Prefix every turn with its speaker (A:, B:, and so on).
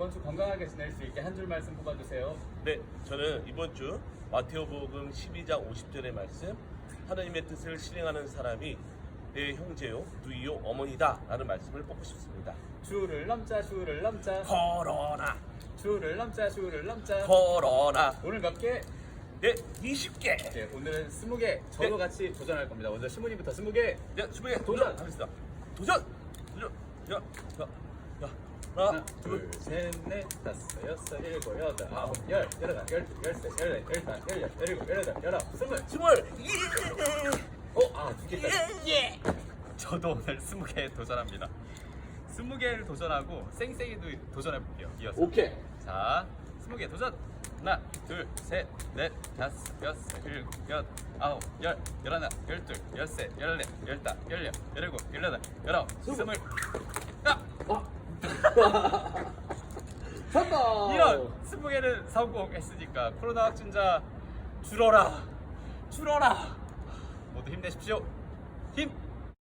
A: 이번 주 건강하게 지낼 수 있게 한 줄 말씀 뽑아주세요.
B: 네, 저는 이번 주 마테오복음 12장 50절의 말씀 하나님의 뜻을 실행하는 사람이 내 형제요, 누이요, 어머니다 라는 말씀을 뽑고 싶습니다.
A: 주를 넘자 주를 넘자
B: 코로나,
A: 주를 넘자 주를 넘자
B: 코로나.
A: 오늘 몇 개?
B: 네, 20개.
A: 네, 오늘은 20개 저도
B: 네.
A: 같이 도전할 겁니다. 먼저 신부님부터 20개
B: 네, 20개
A: 도전!
B: 도전하겠습니다. 도전! 도전! 야.
A: 하나,
B: 하나,
A: 둘, 셋, 넷, 다섯, 여섯, 일곱, 여덟, 아홉, 열, 열하나, 열둘, 열셋, 열넷, 열다섯, 열여, 열일곱, 열여덟, 열아홉, 스물.
B: 스물. 예!
A: 어, 아, 두 개까지.
B: 예!
C: 저도 오늘 20개 도전합니다. 20개를 도전하고 쌩쌩이도 도전해볼게요. 이어서.
A: 오케이.
C: 자, 20개 도전! 하나, 둘, 셋, 넷, 다섯, 여섯, 일곱, 여덟, 아홉, 열, 열하나, 열둘, 열셋, 열넷, 열다, 열여, 열일곱, 열여덟, 열아홉, 스물. 야!
A: 성공!
C: 이런 20개를 성공했으니까 코로나 확진자 줄어라! 줄어라! 모두 힘내십시오. 힘!